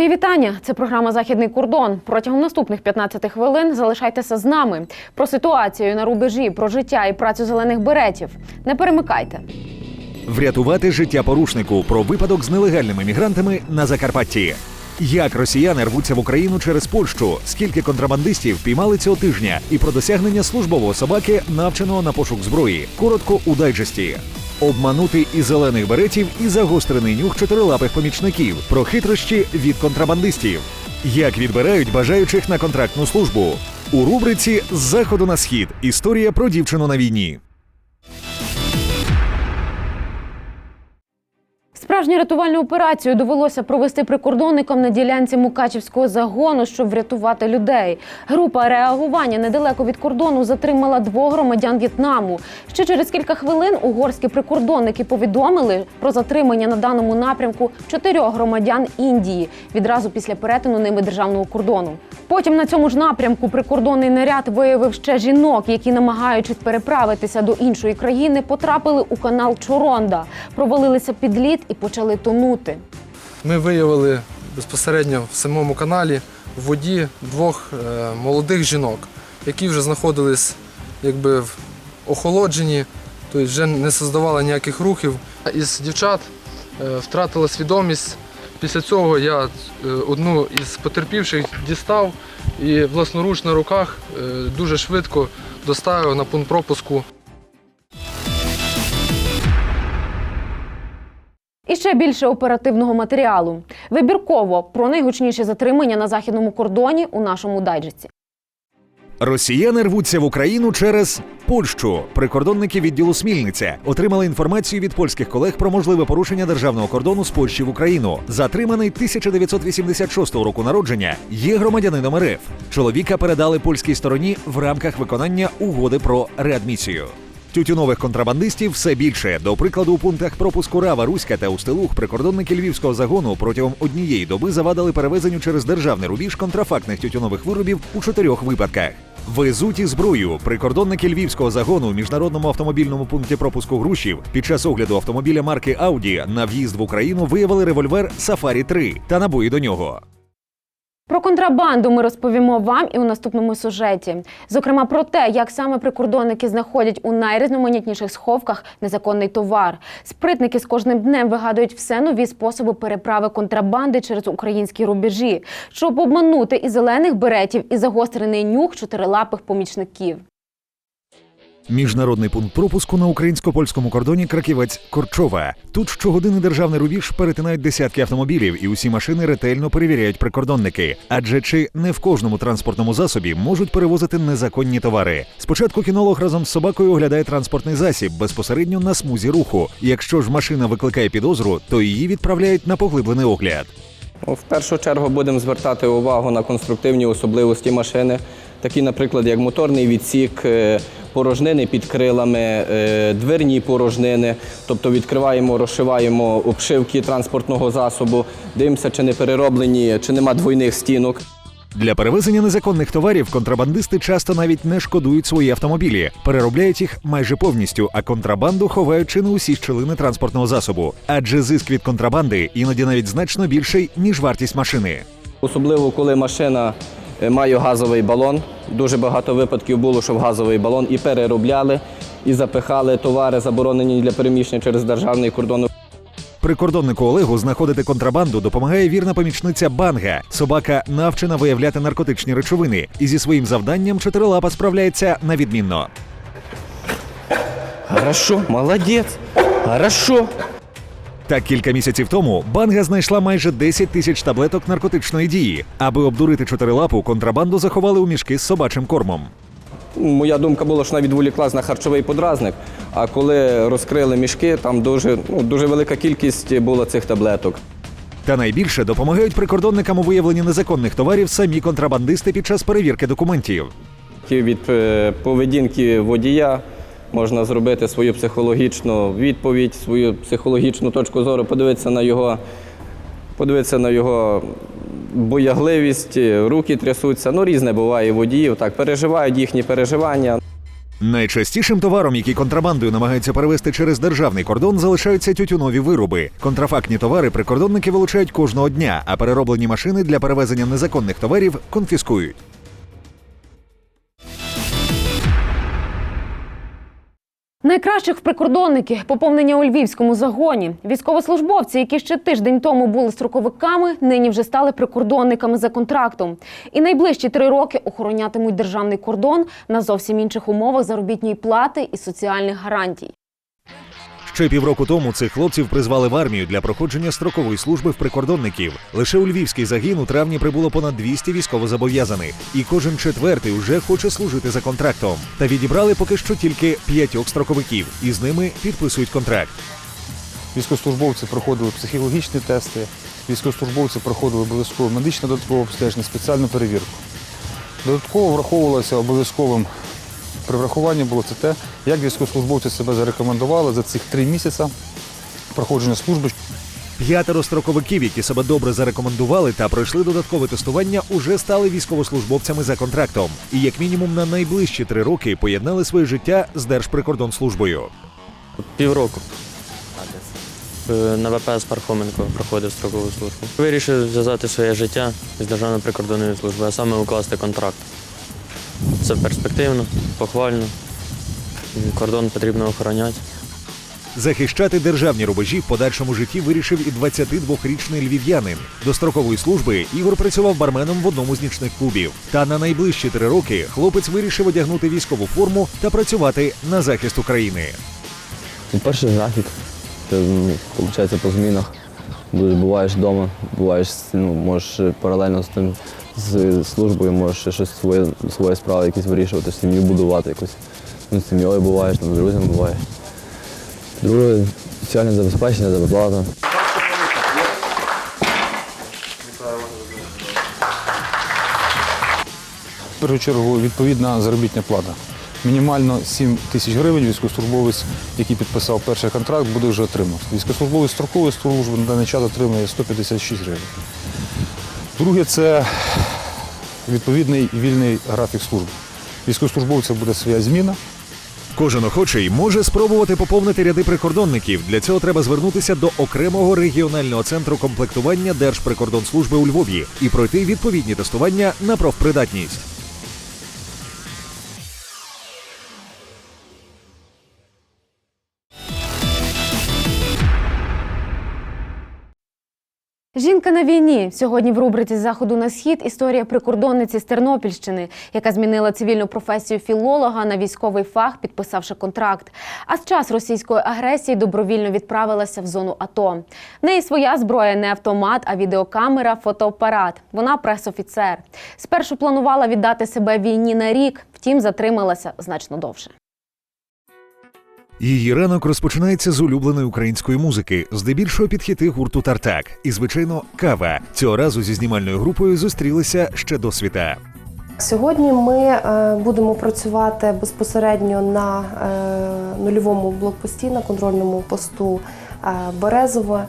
Мої вітання. Це програма Західний кордон. Протягом наступних 15 хвилин залишайтеся з нами про ситуацію на рубежі, про життя і працю зелених беретів. Не перемикайте. Врятувати життя порушнику про випадок з нелегальними мігрантами на Закарпатті. Як росіяни рвуться в Україну через Польщу, скільки контрабандистів піймали цього тижня, і про досягнення службового собаки, навченого на пошук зброї. Коротко у дайджесті. Обманути і зелених беретів, і загострений нюх чотирилапих помічників про хитрощі від контрабандистів. Як відбирають бажаючих на контрактну службу у рубриці З заходу на схід. Історія про дівчину на війні. Справжню рятувальну операцію довелося провести прикордонникам на ділянці Мукачівського загону, щоб врятувати людей. Група реагування недалеко від кордону затримала двох громадян В'єтнаму. Ще через кілька хвилин угорські прикордонники повідомили про затримання на даному напрямку чотирьох громадян Індії відразу після перетину ними державного кордону. Потім на цьому ж напрямку прикордонний наряд виявив ще жінок, які, намагаючись переправитися до іншої країни, потрапили у канал Чоронда, провалилися під лід і почали тонути. Ми виявили безпосередньо в самому каналі в воді двох е, молодих жінок, які вже знаходились якби в охолодженні, тобто вже не создавали ніяких рухів. Із дівчат е, втратила свідомість. Після цього я е, одну із потерпівших дістав і власноруч на руках дуже швидко доставив на пункт пропуску. І ще більше оперативного матеріалу. Вибірково про найгучніші затримання на західному кордоні у нашому дайджесті. Росіяни рвуться в Україну через Польщу. Прикордонники відділу Смільниця отримали інформацію від польських колег про можливе порушення державного кордону з Польщі в Україну. Затриманий 1986 року народження є громадянином РФ. Чоловіка передали польській стороні в рамках виконання угоди про реадмісію. Тютюнових контрабандистів все більше. До прикладу, у пунктах пропуску Рава, Руська та Устилух прикордонники львівського загону протягом однієї доби завадили перевезенню через державний рубіж контрафактних тютюнових виробів у чотирьох випадках. Везуть і зброю. Прикордонники львівського загону у міжнародному автомобільному пункті пропуску Грушів під час огляду автомобіля марки Audi на в'їзд в Україну виявили револьвер Сафарі 3 та набої до нього. Про контрабанду ми розповімо вам і у наступному сюжеті. Зокрема, про те, як саме прикордонники знаходять у найрізноманітніших сховках незаконний товар. Спритники з кожним днем вигадують все нові способи переправи контрабанди через українські рубежі, щоб обманути і зелених беретів, і загострений нюх чотирилапих помічників. Міжнародний пункт пропуску на українсько-польському кордоні Краківець Корчова. Тут щогодини державний рубіж перетинають десятки автомобілів, і усі машини ретельно перевіряють прикордонники. Адже чи не в кожному транспортному засобі можуть перевозити незаконні товари. Спочатку кінолог разом з собакою оглядає транспортний засіб безпосередньо на смузі руху. Якщо ж машина викликає підозру, то її відправляють на поглиблений огляд. В першу чергу будемо звертати увагу на конструктивні особливості машини, такі, наприклад, як моторний відсік, е, порожнини під крилами, е, дверні порожнини. Тобто відкриваємо, розшиваємо обшивки транспортного засобу, дивимося, чи не перероблені, чи нема двойних стінок. Для перевезення незаконних товарів контрабандисти часто навіть не шкодують свої автомобілі, переробляють їх майже повністю, а контрабанду ховають чи не усі щілини транспортного засобу. Адже зиск від контрабанди іноді навіть значно більший ніж вартість машини. Особливо, коли машина е, має газовий балон. Дуже багато випадків було, що в газовий балон і переробляли, і запихали товари, заборонені для переміщення через державний кордон. Прикордоннику Олегу знаходити контрабанду допомагає вірна помічниця Банга. Собака навчена виявляти наркотичні речовини, і зі своїм завданням чотирилапа справляється на відмінно. Хорошо, молодець, хорошо. Так кілька місяців тому банга знайшла майже 10 тисяч таблеток наркотичної дії. Аби обдурити чотирилапу, контрабанду заховали у мішки з собачим кормом. Моя думка була, що вона відволіклась на харчовий подразник. А коли розкрили мішки, там дуже, ну, дуже велика кількість була цих таблеток. Та найбільше допомагають прикордонникам у виявленні незаконних товарів самі контрабандисти під час перевірки документів. Ті Від е, поведінки водія можна зробити свою психологічну відповідь, свою психологічну точку зору, подивитися на його, подивитися на його боягливість, руки трясуться. Ну, різне буває водіїв. Так, переживають їхні переживання. Найчастішим товаром, який контрабандою намагаються перевести через державний кордон, залишаються тютюнові вироби. Контрафактні товари прикордонники вилучають кожного дня, а перероблені машини для перевезення незаконних товарів конфіскують. Найкращих в прикордонники поповнення у львівському загоні. Військовослужбовці, які ще тиждень тому були строковиками, нині вже стали прикордонниками за контрактом. І найближчі три роки охоронятимуть державний кордон на зовсім інших умовах заробітної плати і соціальних гарантій. Ще півроку тому цих хлопців призвали в армію для проходження строкової служби в прикордонників. Лише у львівський загін у травні прибуло понад 200 військовозобов'язаних, і кожен четвертий уже хоче служити за контрактом. Та відібрали поки що тільки п'ятьох строковиків, і з ними підписують контракт. Військовослужбовці проходили психологічні тести, військовослужбовці проходили обов'язково медичне додаткове обстеження, спеціальну перевірку. Додатково враховувалося обов'язковим при врахуванні було це те, як військовослужбовці себе зарекомендували за цих три місяці проходження служби. П'ятеро строковиків, які себе добре зарекомендували та пройшли додаткове тестування, уже стали військовослужбовцями за контрактом, і як мінімум на найближчі три роки поєднали своє життя з Держприкордонслужбою. Півроку. Е, На ВПС Пархоменко проходив строкову службу. Вирішив зв'язати своє життя з Державною прикордонною службою, а саме укласти контракт. Це перспективно, похвально. Кордон потрібно охороняти. Захищати державні рубежі в подальшому житті вирішив і 22-річний львів'янин. До строкової служби Ігор працював барменом в одному з нічних клубів. Та на найближчі три роки хлопець вирішив одягнути військову форму та працювати на захист України. Ну, Перший графік. Ти, ну, виходить, по змінах. Буваєш вдома, буваєш, ну, можеш паралельно з тим з службою, можеш щось своє, свої справи якісь вирішувати, сім'ю будувати якусь. Ну, з сім'єю буваєш, там, з друзями буваєш. Друге, соціальне забезпечення, зарплата. В першу чергу відповідна заробітна плата. Мінімально 7 тисяч гривень військовослужбовець, який підписав перший контракт, буде вже отримати. Військовослужбовець строкової служби на даний час отримує 156 гривень. Друге це відповідний вільний графік служби. Військовослужбовця буде своя зміна. Кожен охочий може спробувати поповнити ряди прикордонників. Для цього треба звернутися до окремого регіонального центру комплектування Держприкордонслужби у Львові і пройти відповідні тестування на профпридатність. Жінка на війні сьогодні в рубриці з заходу на схід історія прикордонниці з Тернопільщини, яка змінила цивільну професію філолога на військовий фах, підписавши контракт. А з час російської агресії добровільно відправилася в зону АТО. В неї своя зброя не автомат, а відеокамера, фотоапарат. Вона пресофіцер. Спершу планувала віддати себе війні на рік, втім затрималася значно довше. Її ранок розпочинається з улюбленої української музики, здебільшого під хіти гурту Тартак. І, звичайно, кава. Цього разу зі знімальною групою зустрілися ще до світа. Сьогодні ми е, будемо працювати безпосередньо на е, нульовому блокпості, на контрольному посту е, Березове.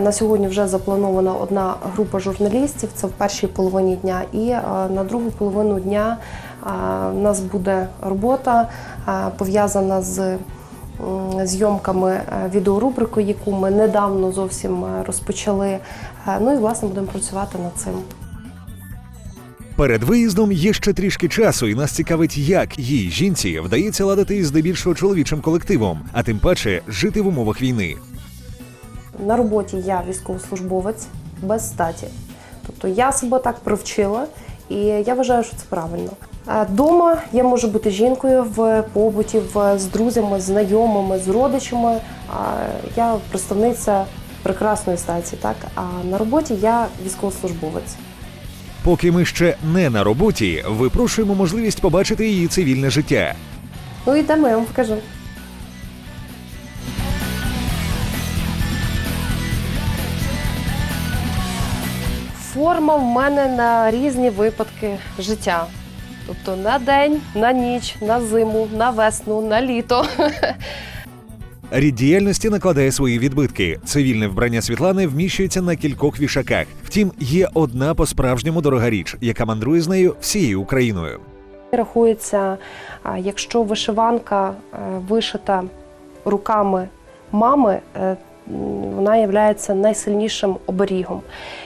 На сьогодні вже запланована одна група журналістів. Це в першій половині дня. І на другу половину дня у нас буде робота пов'язана з зйомками е, відеорубрики, яку ми недавно зовсім е, розпочали. Е, Ну і власне будемо працювати над цим. Перед виїздом є ще трішки часу, і нас цікавить, як їй жінці вдається ладити із здебільшого чоловічим колективом, а тим паче жити в умовах війни. На роботі я військовослужбовець без статі. Тобто я себе так привчила, і я вважаю, що це правильно. Дома я можу бути жінкою в побуті, в, з друзями, знайомими, з родичами. Я представниця прекрасної статі, так а на роботі я військовослужбовець. Поки ми ще не на роботі, випрошуємо можливість побачити її цивільне життя. Ну йдемо, я вам покажу. Форма в мене на різні випадки життя. Тобто на день, на ніч, на зиму, на весну, на літо. Рід діяльності накладає свої відбитки. Цивільне вбрання Світлани вміщується на кількох вішаках. Втім, є одна по-справжньому дорога річ, яка мандрує з нею всією Україною. Рахується, якщо вишиванка е, вишита руками мами, е, вона є найсильнішим оберігом.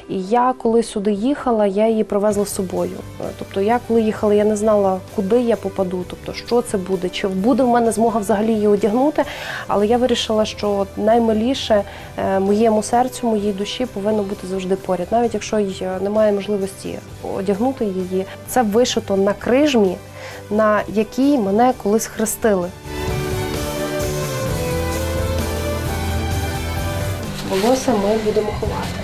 І я коли сюди їхала, я її привезла з собою. Е, Тобто, я коли їхала, я не знала, куди я попаду, тобто що це буде, чи буде в мене змога взагалі її одягнути. Але я вирішила, що наймиліше е, моєму серцю, моїй душі повинно бути завжди поряд, навіть якщо е, немає можливості одягнути її. Це вишито на крижмі, на якій мене колись хрестили. Волосся ми будемо ховати.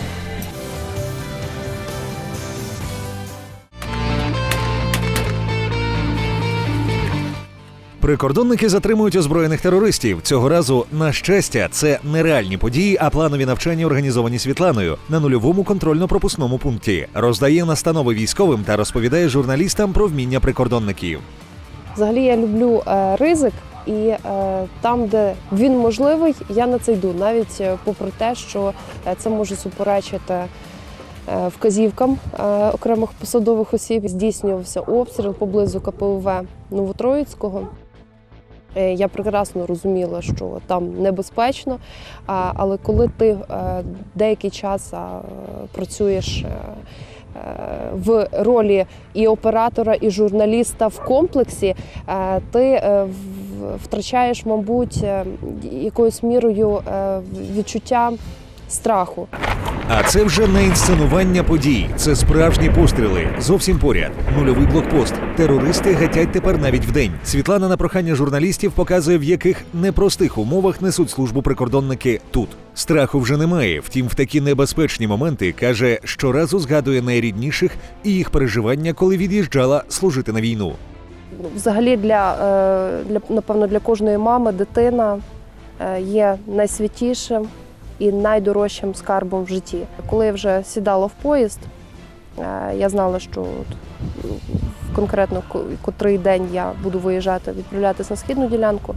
Прикордонники затримують озброєних терористів. Цього разу, на щастя, це не реальні події, а планові навчання, організовані Світланою на нульовому контрольно-пропускному пункті. Роздає настанови військовим та розповідає журналістам про вміння прикордонників. Взагалі я люблю е, ризик, і е, там, де він можливий, я на це йду, навіть е, попри те, що е, це може суперечити е, вказівкам окремих посадових осіб. Здійснювався обстріл поблизу КПУВ Новотроїцького. Я прекрасно розуміла, що там небезпечно, але коли ти деякий час працюєш в ролі і оператора, і журналіста в комплексі, ти в- втрачаєш, мабуть, е, якоюсь мірою е, відчуття страху. А це вже не інсценування подій, це справжні постріли. Зовсім поряд. Нульовий блокпост. Терористи гатять тепер навіть вдень. Світлана на прохання журналістів показує, в яких непростих умовах несуть службу прикордонники тут. Страху вже немає. Втім, в такі небезпечні моменти каже, щоразу згадує найрідніших і їх переживання, коли від'їжджала служити на війну. Взагалі для, е, для напевно для кожної мами дитина е, є найсвятішим і найдорожчим скарбом в житті. Коли я вже сідала в поїзд, е, я знала, що конкретно котрий день я буду виїжджати, відправлятися на східну ділянку.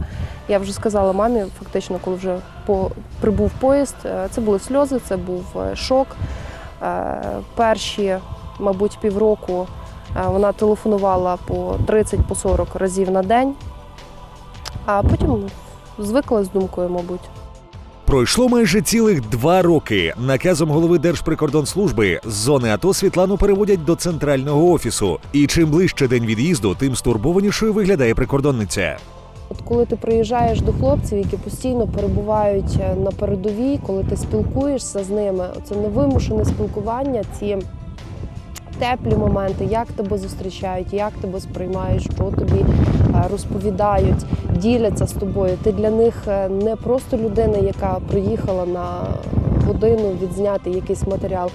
Я вже сказала мамі, фактично, коли вже по, прибув поїзд, це були сльози, це був шок. Перші, мабуть, півроку Вона телефонувала по 30 по разів на день, а потім звикла з думкою, мабуть. Пройшло майже цілих два роки. Наказом голови Держприкордонслужби з зони АТО Світлану переводять до центрального офісу. І чим ближче день від'їзду, тим стурбованішою виглядає прикордонниця. От коли ти приїжджаєш до хлопців, які постійно перебувають е, на передовій, коли ти спілкуєшся з ними, це невимушене спілкування, ці теплі моменти, як тебе зустрічають, як тебе сприймають, що тобі е, розповідають, діляться з тобою. Ти для них е, не просто людина, яка приїхала на годину відзняти якийсь матеріал.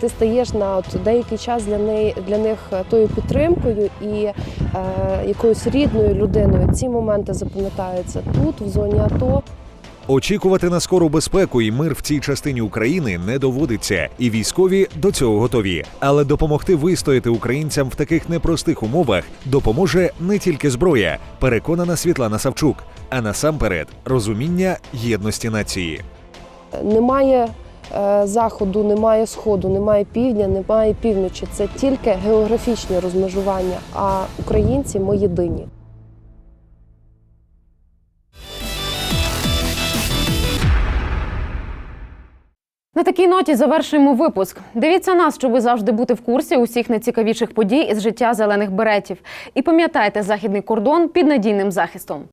Ти стаєш на от деякий час для неї для них е, тою підтримкою і е, якоюсь рідною людиною. Ці моменти запам'ятаються тут, в зоні АТО. Очікувати на скору безпеку і мир в цій частині України не доводиться, і військові до цього готові. Але допомогти вистояти українцям в таких непростих умовах допоможе не тільки зброя, переконана Світлана Савчук, а насамперед розуміння єдності нації. Немає е, заходу, немає сходу, немає півдня, немає півночі. Це тільки географічне розмежування. А українці ми єдині. На такій ноті завершуємо випуск. Дивіться нас, щоб завжди бути в курсі усіх найцікавіших подій із життя зелених беретів. І пам'ятайте західний кордон під надійним захистом.